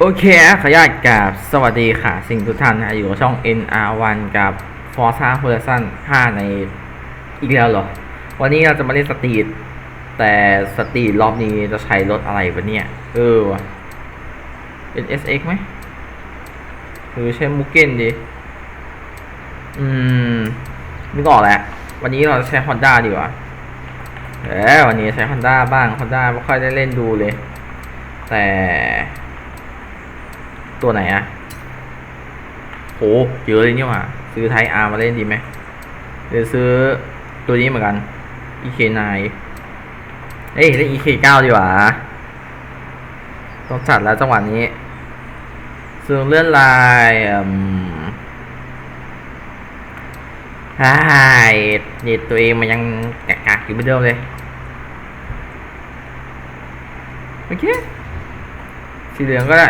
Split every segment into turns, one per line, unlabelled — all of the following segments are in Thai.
โอเคขออนุญาตกับสวัสดีค่ะ สิ่งทุกท่านนะอยู่กับช่อง NR1 กับ Forza Horizon 5 ในอีกแล้วเหรอ วันนี้เราจะมาเล่นสตรีทแต่สตรีทรอบนี้จะใช้รถอะไรวะเนี่ย เออวะเป็น SX ไหมหรือใช้มูเก้นดี อืมนึกออกแล้ว วันนี้เราจะใช้ Honda ดีกว่าเออวันนี้ใช้ Honda บ้าง Honda ไม่ค่อยได้เล่นดูเลย แต่ ตัวไหนอะโหเยอะเลยนี่หว่า ซื้อไทยอาร์มาเล่นดีไหมหรือซื้อตัวนี้เหมือนกัน EK9 เอ้ยเล่น EK9 ดีกว่า ต้องจัดแล้วจังหวะนี้ส่วนเลื่อนลายอืมใช่เน็ตตัวเองมันยังกากๆอยู่เหมือนเดิมเลยโอเคสีเหลืองก็ได้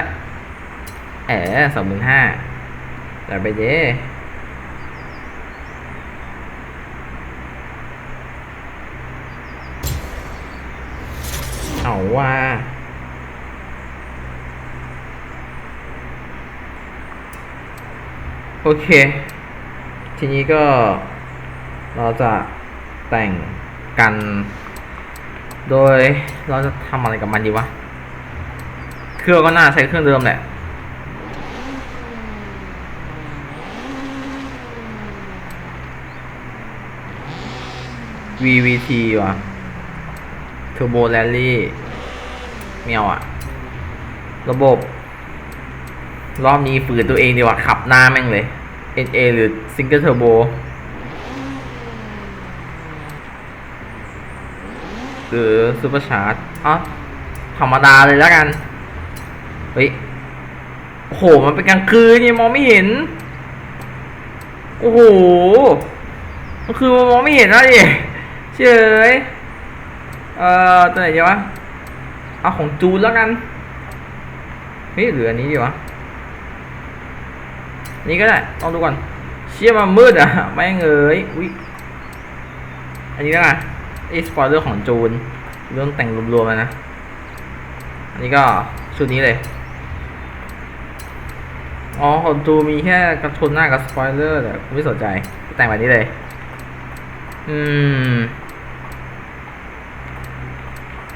เออสองหมื่นห้าแต่ไปเด้เอาว่าโอเค ทีนี้ก็เราจะแต่งกัน โดยเราจะทำอะไรกับมันดีวะ เครื่องก็น่าใช้เครื่องเดิมแหละ VVT ว่ะ Turbo Rally เมียวอะ ระบบ รอบนี้ฝืนตัวเองดีกว่า ขับหน้าแม่งเลย NA หรือ Single Turbo หรือ Super Charge อ๋อธรรมดาเลยแล้วกัน เฮ้ยโอ้โห มันเป็นกลางคืนเนี่ยมองไม่เห็น โอ้โห ก็คือมันมองไม่เห็นนะดิ เฉยเอ่อตัวไหนดีวะ เอาของจูนแล้วกันเฮ้ยหรืออันนี้ดีวะ นี่ก็ได้ลองดูก่อน เชี่ยมันมืดอะไม่เอ้ยอุ้ยอันนี้ก็ไงไอสปอยเลอร์ของจูนเรื่องแต่งรวมๆมานะ อันนี้ก็ชุดนี้เลย อ๋อของจูมีแค่กระชนหน้ากับสปอยเลอร์แต่กูไม่สนใจแต่งแบบนี้เลย อืม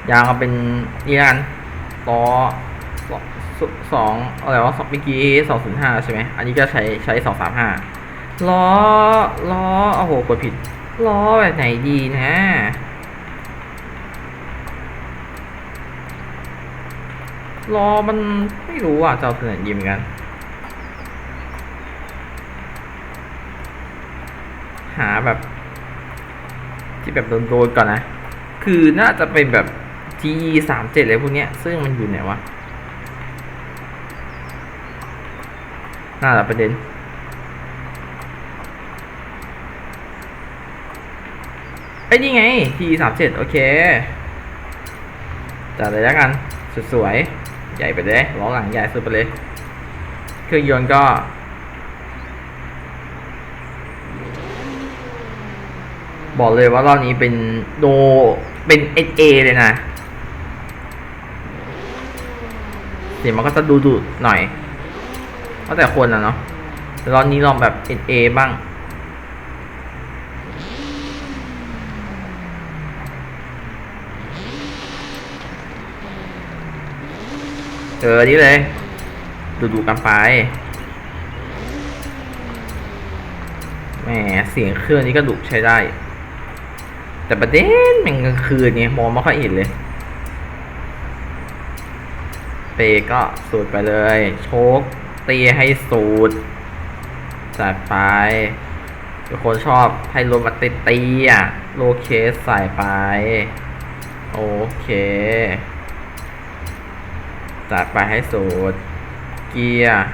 ยางเอาเป็นนี่กันล้อสองสสองอะไรวะสองเมื่อกี้สองศูนย์ห้าใช่ไหมอันนี้ก็ใช้ใช้สองสามห้าล้อล้อโอ้โหกดผิดล้อแบบไหนดีนะล้อมันไม่รู้อะจะเอาตัวไหนดีเหมือนกันหาแบบ ที่แบบโดนๆก่อนนะ คือน่าจะเป็นแบบ G สามเจ็ดอะไรพวกเนี้ย ซึ่งมันอยู่ไหนวะน่าจะประเด็น ไอ้นี่ไง T สามเจ็ดโอเคจัดเลยแล้วกันสสวยใหญ่ไปเลยล้อหลังใหญ่สุดไปเลย เครื่องยนต์ก็บอกเลยว่ารอบนี้เป็นโนเป็นเอเอเลยนะ เสียงมันก็จะดูดุหน่อยก็แต่คนนะเนาะแต่รอบนี้ลองแบบเอเอบ้างเออนี่เลย ดูดูกันไปแหมเสียงเครื่องนี้ก็ดุใช้ได้ แต่ประเด็นมันกลางคืนเนี่ยมองไม่ค่อยเห็นเลย เปก็สูดไปเลย โชคตีให้สูดจัดไปทุกคนชอบให้รถมาตีตีอะ โลเคสใส่ไป โอเคจัดไปให้สูดเกียร์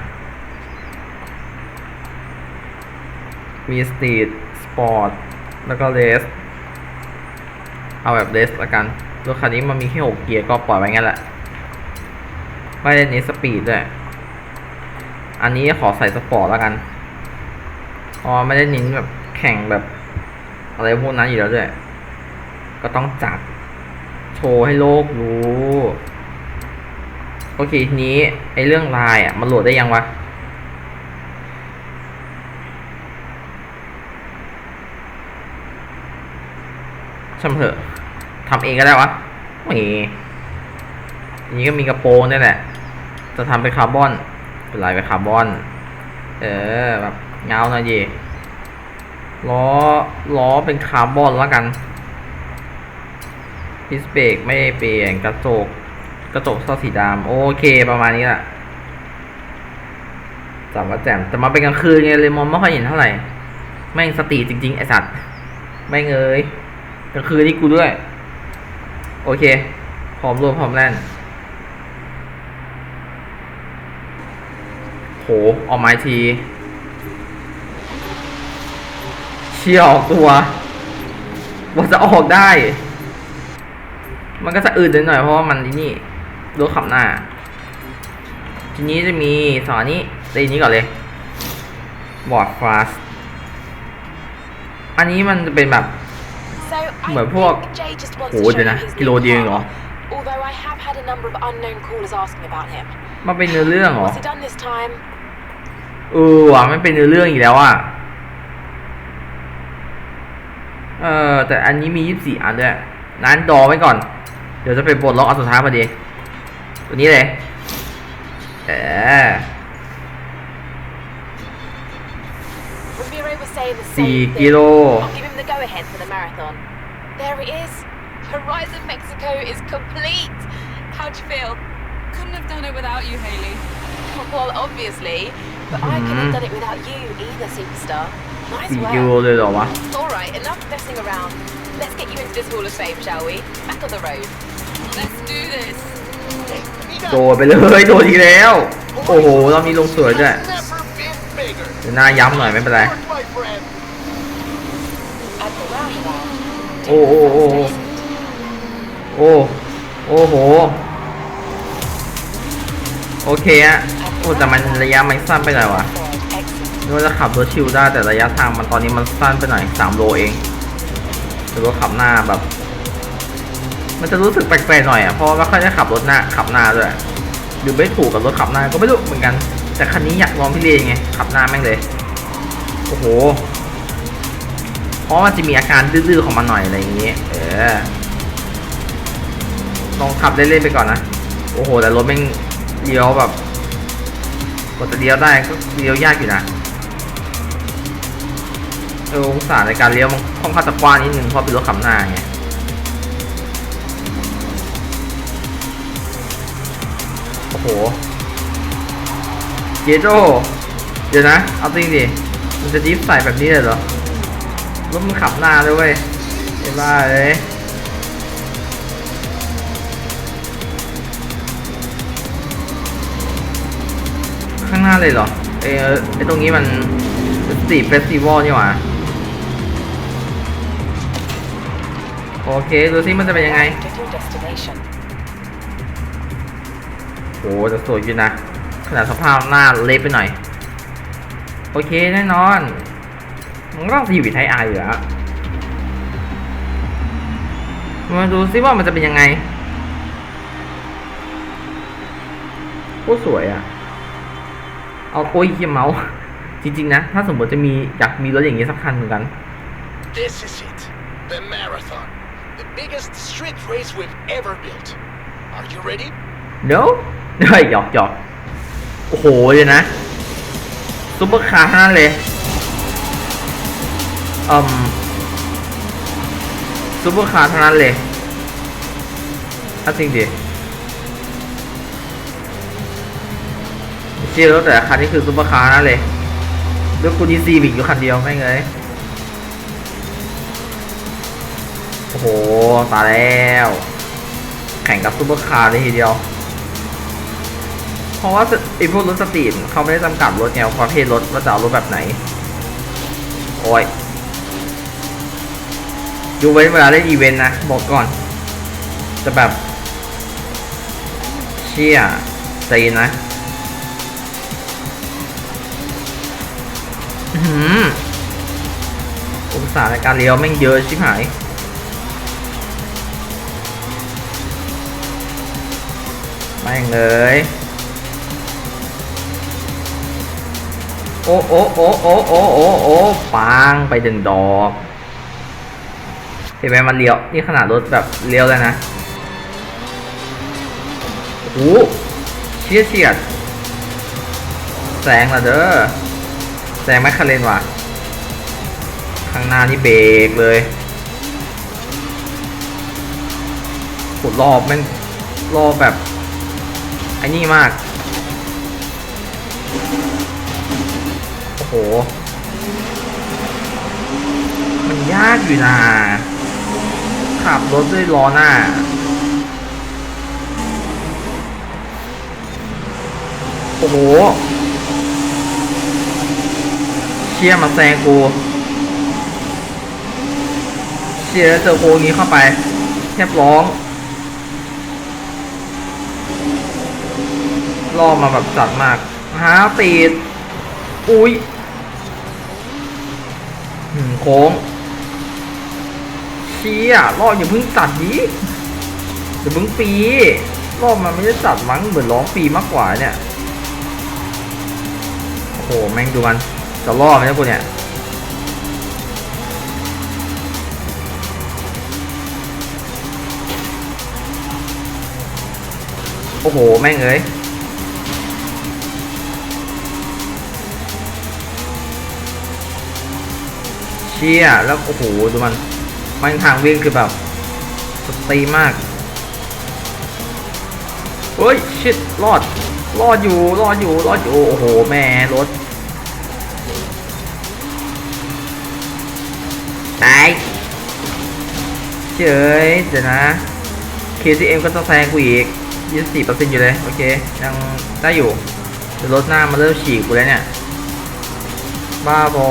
มีสตรีทสปอร์ตแล้วก็เลสเอาแบบเลสละกันรถคันนี้มันมีแค่หกเกียร์ก็ปล่อยไว้งั้นแหละ ไม่ได้เน้นสปีดด้วย อันนี้ขอใส่สปอร์ตแล้วกันเพราะไม่ได้เน้นแบบแข่งแบบ อะไรพวกนั้นอยู่แล้วด้วย ก็ต้องจัด โชว์ให้โลกรู้ โอเคทีนี้ไอเรื่องลน์อะ มันโหลดได้ยังวะช่างเถอะทำเองก็ได้วะไม่นนี้ก็มีกระโปรงนี่แหละ จะทำเป็นคาร์บอน เป็นลายเป็นคาร์บอน เออแบบเงาหน่อยดิล้อล้อเป็นคาร์บอนแล้วกันพิสเบรกไม่เปลี่ยนกระจกกระจกซอสีดำโอเคประมาณนี้แหละจับว่าแจ่มแต่มาเป็นกลางคืนไงเลยมองไม่ค่อยเห็นเท่าไหร่แม่งสติจริง ๆ ไอสัตว์แม่งเอ้ยกลางคืนนี่กูด้วย โอเคพร้อมรวมพร้อมแล่น โหออกไม้ทีเชี่ยออกตัวว่าจะออกได้ มันก็จะอืดนิดหน่อยเพราะว่ามันนี่รถขับหน้า ทีนี้จะมีสอนนี้ตีนี้ก่อนเลยบอร์ดฟาสอันนี้มันจะเป็นแบบ
So I
เหมือนพวก
think Jay just wants
โห
to
เดี๋ยว
show
นะ
you his
กิโล
new
เดียวเองเหรอ
car. Although I have had a number of unknown callers asking about him.
มันเป็นเนื้อเรื่องเหรอ
What's he done this time?
เออว่ะมันเป็นเนื้อเรื่องอีกแล้วอะเออแต่อันนี้มียี่สิบสี่อันด้วยนั้นดอไว้ก่อน เดี๋ยวจะไปปลดล็อกอันสุดท้ายพอดีตัวนี้เลยเออ
Ramiro was saying the
สี่
same
กิ
thing.
โล
I'll give him the go-ahead for the marathon. There it is. Horizon Mexico is complete. How'd you feel?
Couldn't have done it without you, Haley.
Well, obviously. But I couldn't have done it without you either, superstar. Nice
สี่กิโล
work.
เลยเหรอวะ
All right, enough messing around. Let's get you into this Hall of Fame, shall we? Back on the road.
Let's do this.
โดดไปเลยโดดอีกแล้ว โอ้โหรอบนี้ลงสวยด้วย
Never been bigger.
เดี๋ยวหน้าย้ำหน่อยไม่เป็นไร
Work, my friend.
At the roundabout.
โอ้โอ้โอ้โอ้โอ้โหโอเคอะโอ้แต่มันระยะมันสั้นไปหน่อยวะนึกว่าจะขับรถชิลได้แต่ระยะทางมันตอนนี้มันสั้นไปหน่อยสามโลเองหรือว่าขับหน้าแบบ มันจะรู้สึกแปลกๆหน่อยอะเพราะว่าไม่ค่อยได้ขับรถหน้าขับหน้าด้วยหรือไม่ถูกกับรถขับหน้าก็ไม่รู้เหมือนกัน แต่คันนี้อยากลองพี่เลไงขับหน้าแม่งเลยโอ้โหเพราะมันจะมีอาการดื้อๆของมันหน่อยอะไรอย่างเงี้ยเออลองขับเล่นๆไปก่อนนะโอ้โห แต่รถแม่งเลี้ยวแบบ กว่าจะเลี้ยวได้ก็เลี้ยวยากอยู่นะเออองศาในการเลี้ยวมันค่อนข้างจะกว้างนิดนึงเพราะเป็นรถขับหน้าไงโอ้โหเจโจเดี๋ยวนะเอาจริงดิมันจะดิฟใส่แบบนี้เลยเหรอรถมันขับหน้าด้วยเว้ยเห็นบ้าเลย หน้าเลยเหรอเออไอตรงนี้มันสตรีทเฟสติวัลนี่หว่าโอเค ดูซิมันจะเป็นยังไงโหแต่สวยอยู่นะ ขนาดสภาพหน้าเละไปหน่อย โอเค แน่นอนมันก็ต้องซีวิทไทยไออยู่แล้วมาดูซิว่ามันจะเป็นยังไงโคตรสวยอะ เอาโอ้ยเหี้ยเมาส์จริง ๆ นะ ถ้าสมมติจะมีอยากมีรถอย่างนี้สักคันเหมือนกัน
This is it. The marathon. The biggest street race we've ever built. Are you ready?
no เฮ้ยหยอกหยอกโอ้โหเดี๋ยวนะซุปเปอร์คาร์ทั้งนั้นเลยอืมซุปเปอร์คาร์ทั้งนั้นเลยถ้าจริงดิ เชียรถแต่คันนี่คือซุปเปอร์คาร์นั้นเลยแล้วกูดีซีบิกอยู่คันเดียวไม่งเลยโอ้โหตายแล้ว แข่งกับซุปเปอร์คาร์เลยทีเดียว เพราะว่าไอพวกรถสตรีทเขาไม่ได้จำกัดรถไงประเภทรถว่าจะเอารถแบบไหน โอ้ยดูไว้เวลาเล่นอีเวนต์นะ บอกก่อน จะแบบ เชี่ยใจเย็นนะ อื้อหือองศาในการเลี้ยวแม่งเยอะชิบหาย แม่งเลย โอ้โอ้โอ้โอ้โอ้โอ้โอ้ปางไปดึงดอกเห็นไหมมันเลี้ยว นี่ขนาดรถแบบเลี้ยวแล้วนะโอ้เฉียดเฉียดแซงละเด้อ แซงแมคคาเรนว่ะ ข้างหน้านี่เบรกเลยกดรอบแม่งรอบแบบไอ้นี่มาก โอ้โห มันยากอยู่นะขับรถด้วยล้อหน้าโอ้โห เชี่ยมาแซงกูเชี่ยแล้วเจอโค้งนี้เข้าไปแทบร้องรอมาแบบจัดมากฮาติดอุ้ยหืมโค้งเชี่ยรออย่าเพิ่งจัดดิอย่าเพิ่งปีรอมันไม่ได้จัดมั้งเหมือนร้องปีมากกว่าเนี่ยโอ้โหแม่งดูมัน จะรอดไหมนี่ยกูเนี่ยโอ้โห แม่งเอ้ยเชี่ยแล้วโอ้โห ดูมัน มันทางวิ่งคือแบบสตรีมาก เฮ้ย ชิดรอด รอดอยู่ รอดอยู่ รอดอยู่ โอ้โห แม่รถ เฉยเดี๋ยวนะ KTM ก็จะแซงกูอีก 24%อยู่เลย โอเค ยังได้อยู่แต่รถหน้ามันเริ่มฉีกกูแล้วเนี่ย บ้าบอ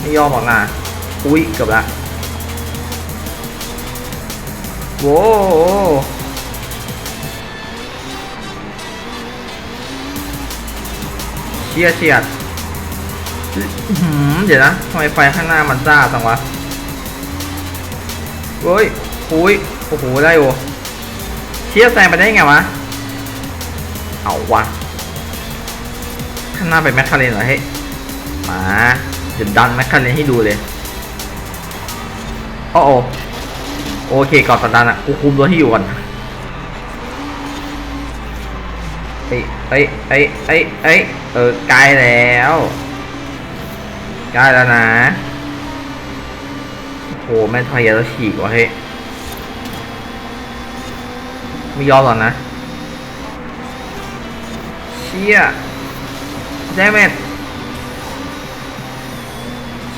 ไม่ยอมหรอกนะอุ้ยเกือบละโว้เชียดเชียดอื้อหือเดี๋ยวนะทำไมไฟข้างหน้ามันจ้าจังวะ เฮ้ยอุ้ยโอ้โห ได้โอเชียแซงไปได้ไงวะ เอาวะ ข้างหน้าเป็นแมคคาเรนเหรอเฮ้ยมาเดี๋ยวดันแมคคาเรนให้ดูเลยโอ้โอโอเคก่อนตัดดันอะ กูคุมตัวที่อยู่ก่อนเอ้ยเอ้ยเอ้ยเอ้ยเอ้ยเออใกล้แล้วใกล้แล้วนะ โอ้โหแม่ทอยแล้วฉีกว่ะเฮ้ยไม่ยอมหรอกนะ เชี่ยแดมเมจ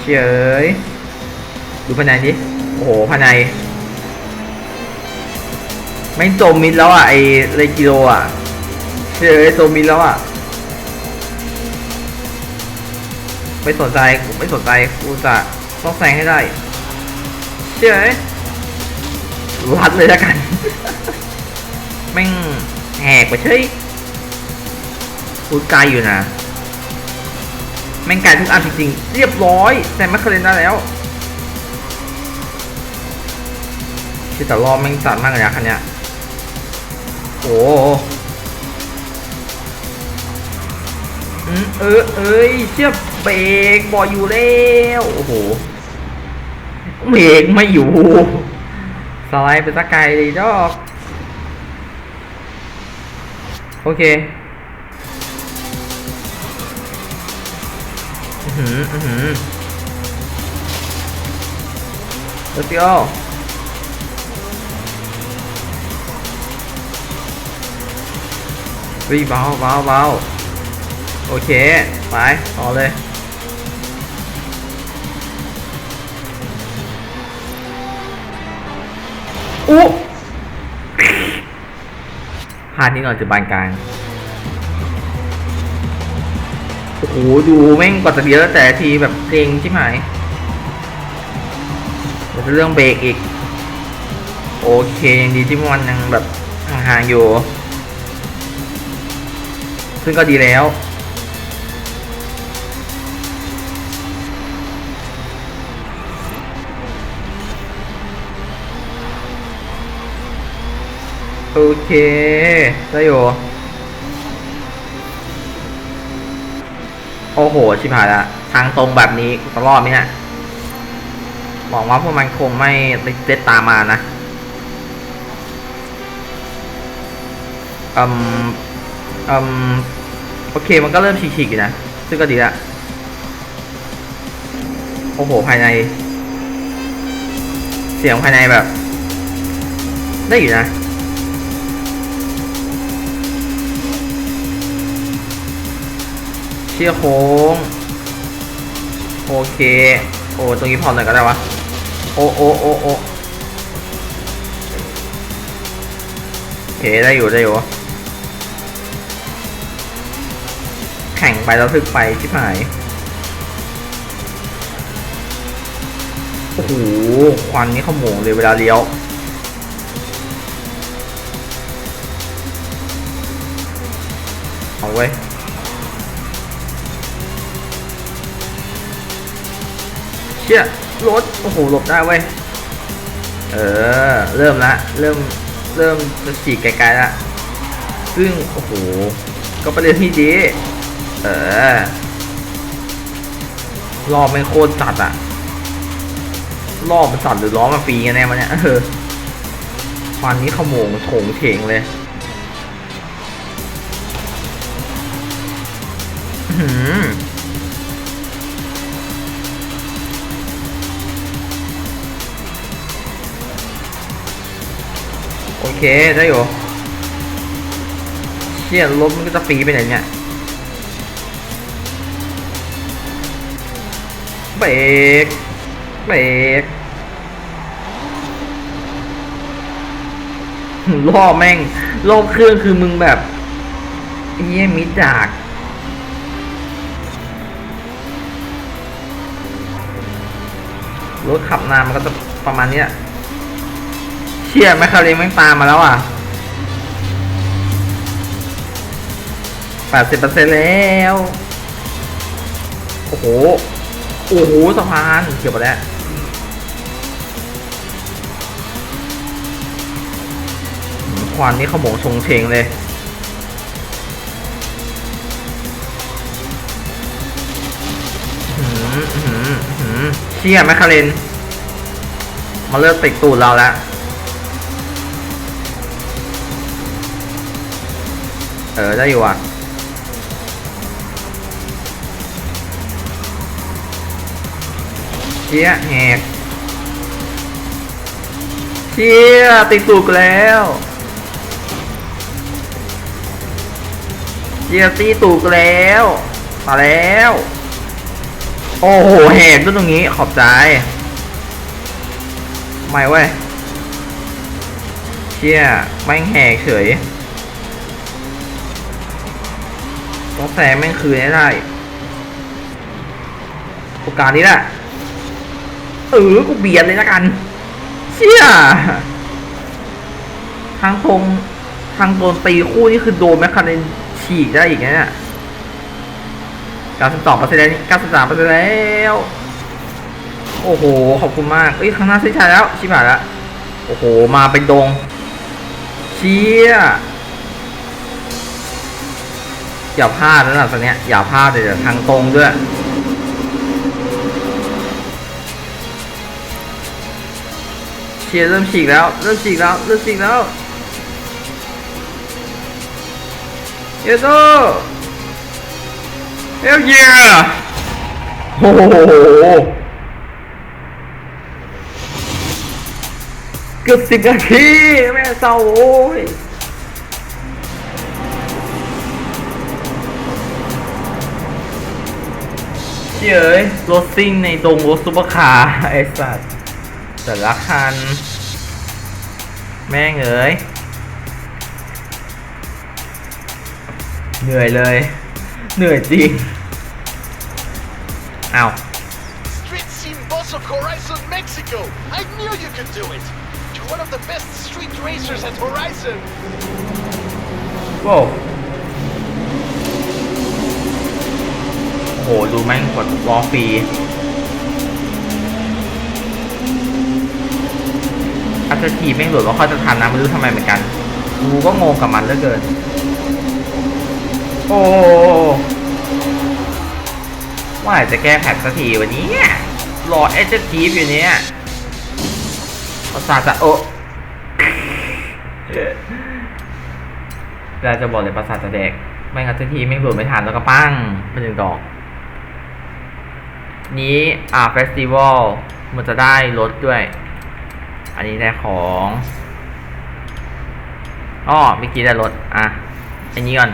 เฉยดูภายในดิโอ้โหภายใน ไม่งจมมิดแล้วอะ ไอเลกิโลอะเฉยจมมิดแล้วอะ ไม่สนใจ ไม่สนใจกูจะต้องแซงให้ได้ เฉยรัดเลยล้วกัน แม่งแหกไปเฉยพูดไกลอยู่นะ แม่งไกลทุกอันจริงๆ เรียบร้อย แต่ไม่เคยเล่นได้แล้วที่แต่รอบแม่งจัดมากเลยนะคันเนี้ยโอ้โหเออเอ้ยเชี่ยเบรกบอยอยู่แล้ว โอ้โห เบรกไม่อยู่ สไลด์ไปสักไกลเลยดอก โอเคอือหืออือหือ Let's go วิเบาเบาเบาโอเค ไป ต่อเลย อุพลาดนิดหน่อยจุดบานกลางโอ้โหดูแม่งกว่าจะเดียวแต่ทีแบบเกรงใชิบหายเดี๋ยวจะเรื่องเบรกอีก โอเคยังดีที่มันยังแบบห่างๆอยู่ ซึ่งก็ดีแล้ว โอเค ได้อยู่ โอ้โห ชิบหายละ ทางตรงแบบนี้กูจะรอดไหมเนี่ยหวังว่าพวกมันคงไม่เด็ดตามมานะอืมอืมโอเค มันก็เริ่มฉีกๆอยู่นะ ซึ่งก็ดีละ โอ้โห ภายใน เสียงภายในแบบ ได้อยู่นะ เชี่ยโค้ง โอเค โอ้ตรงนี้พอหน่อยก็ได้วะ โอ้โอ้โอ้โอ้โอเคได้อยู่ได้อยู่ แข่งไปแล้วทึกไปชิบหาย โอ้โห ควันนี่ขโมงเลยเวลาเลี้ยวเอาไว้ เชี่ยรถโอ้โหหลบได้เว้ยเออเริ่มละเริ่มเริ่มจะฉีกไกลๆละซึ่งโอ้โหก็ประเด็นที่ดีเออรอบไม่โคตรจัดอะรอบมันจัดหรือล้อมาฟรีกันแน่มันเนี่ยเออมันนี้ขโมงโฉงเฉงเลยอื้อหือ เคได้อยู่เชี่ยรถมันก็จะฟรีไปไหนเนี่ยเบรกเบรกรอแม่งรอบเครื่องคือมึงแบบเยี่ยมิดดากรถขับนานมันก็จะประมาณนี้ ชี่ยแมคคาเรนแม่งตามมาแล้วอะแปดสิบเปอร์เซ็นต์แล้ว โอ้โห โอ้โหสะพานเกือบไปแล้วควันนี่ขโมงชงเชงเลยหืมหืมหืมเชี่ยแมคคาเรนมาเริ่มติดตูดเราแล้ว เออ ได้อยู่อะเชี่ยแหกเชี่ยติดตูกแล้วเชี่ยตีตูกแล้ว มาแล้ว โอ้โหแหกด้วยตรงนี้ขอบใจไม่เว้ยเชี่ยแม่งแหกเฉย ต้องแซงแม่งคืนให้ได้โอกาสนี้แหละเออกูเบียดเลยละกัน เชี่ยทางตรงทางโดนตีคู่นี่คือโดนแมคคาเรนฉีกได้อีกนะเนี่ย92เปอร์เซ็นต์แล้ว93เปอร์เซ็นต์แล้ว โอ้โห ขอบคุณมาก เอ้ยข้างหน้าเส้นชัยแล้ว ชิบหายแล้ว โอ้โห มาเป็นดง เชี่ย อย่าพลาดนะตอนเนี้ยอย่าพลาดเลยเดี๋ยวทางตรงด้วยเชียร์เริ่มฉีกแล้ว เริ่มฉีกแล้วเริ่มฉีกแล้วเยโตเฮลเยียโอ้โหเกือบสิบนาทีแม่เศร้าโอ้ย เชี่ยเอ้ยรถซิ่งในตรงรถซุปเปอร์คาร์ไอ้สัสแต่ละคัน แม่งเอ๋ยเหนื่อยเลย เหนื่อยจริงเอา
Street scene boss of Horizon Mexico! I knew you could do it! You're one of the best street racers at Horizon!
โโหดูแม่งกดล้อฟรีอาจจะทีแม่งหลุดว่าเขาจะทันนะไม่รู้ทำไมเหมือนกันกูก็งงกับมันเหลือเกิน โอ้ว่าจะแก้แพ็กสักทีวันนี้รอเอเจทีฟอยู่เนี่ยภาษาจะโอเราจะบอกเลยประสาจะแดก ไม่งั้นสักทีไม่งโดดไม่ทันแล้วก็ปั้งไปหนึ่งดอก นี้อ่าเฟสติวัลมันจะได้รถด้วย อันนี้ได้ของอ้อเมื่อกี้ได้รถอะอันนี้ก่อน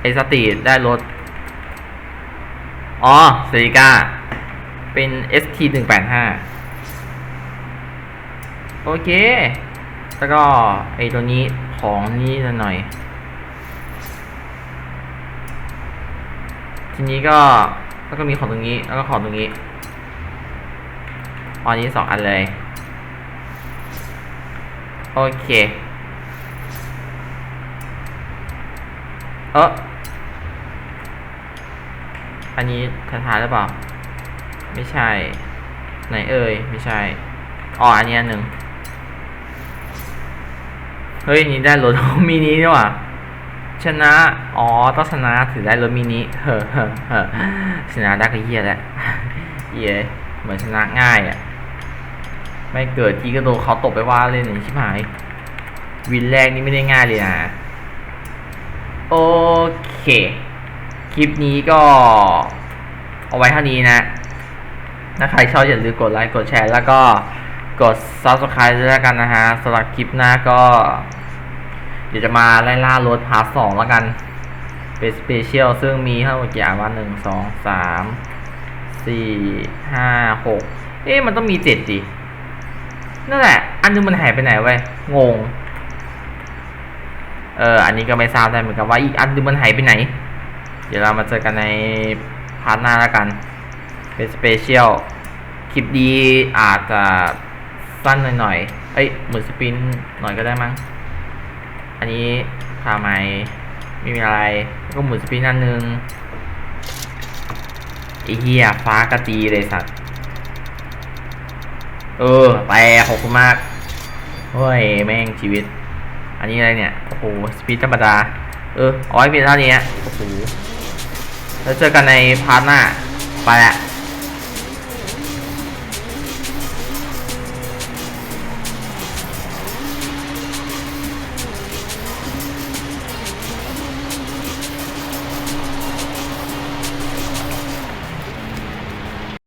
ไอสตรีทได้รถอ๋อเซริก้าเป็น ST 1 8 5โอเค แล้วก็ไอตัวนี้ของนี้หน่อย ทีนี้ก็แล้วก็มีของตรงนี้ แล้วก็ของตรงนี้อันนี้สองอันเลย โอเค เอออันนี้ท้ายๆหรือเปล่า ไม่ใช่ ไหนเอ่ย ไม่ใช่ อ๋อ อันนี้อันหนึ่ง เฮ้ย นี่ได้รถมินินี่หว่า ชนะ อ๋อ ต้องชนะถือได้รถมินิ เฮ้อเฮ้อเฮ้อชนะได้ก็เหี้ยแล้วเหี้ยเหมือนชนะง่ายอะ ไม่เกิดทีก็โดนเขาตบไปว่าเลยหนึ่งชิบหาย วินแรกนี่ไม่ได้ง่ายเลยนะ โอเค คลิปนี้ก็ เอาไว้เท่านี้นะถ้าใครชอบอย่าลืมกดไลค์ กดแชร์ แล้วก็กด subscribe ด้วยแล้วกันนะฮะสำหรับคลิปหน้าก็ เดี๋ยวจะมาไล่ล่ารถพาร์ทสองแล้วกัน เป็นสเปเชียลซึ่งมีทั้งหมดกี่อันวะหนึ่งสองสามสี่ห้าหกเอ๊ะมันต้องมีเจ็ดดินั่นแหละ อันนึงมันหายไปไหนไว้งง เออ อันนี้ก็ไม่ทราบได้เหมือนกันว่าอีกอันนึงมันหายไปไหน เดี๋ยวเรามาเจอกันในพาร์ทหน้าแล้วกัน เป็นสเปเชียลคลิปดีอาจจะสั้นหน่อยๆ เอ้ยหมือนสปินหน่อยก็ได้มั้ง อันนี้พาไม่ไม่มีอะไรก็หมุนสปินอันนึงไอ้เหี้ยฟ้ากระจีเลยสัตว์เออแต่ขอบคุณมากเฮ้ยแม่งชีวิต อันนี้อะไรเนี่ยโอ้โหสปีดธรรมดาเออเอาไว้เพียงเท่านี้โอ้โหแล้วเจอกันในพาร์ทหน้าไปละ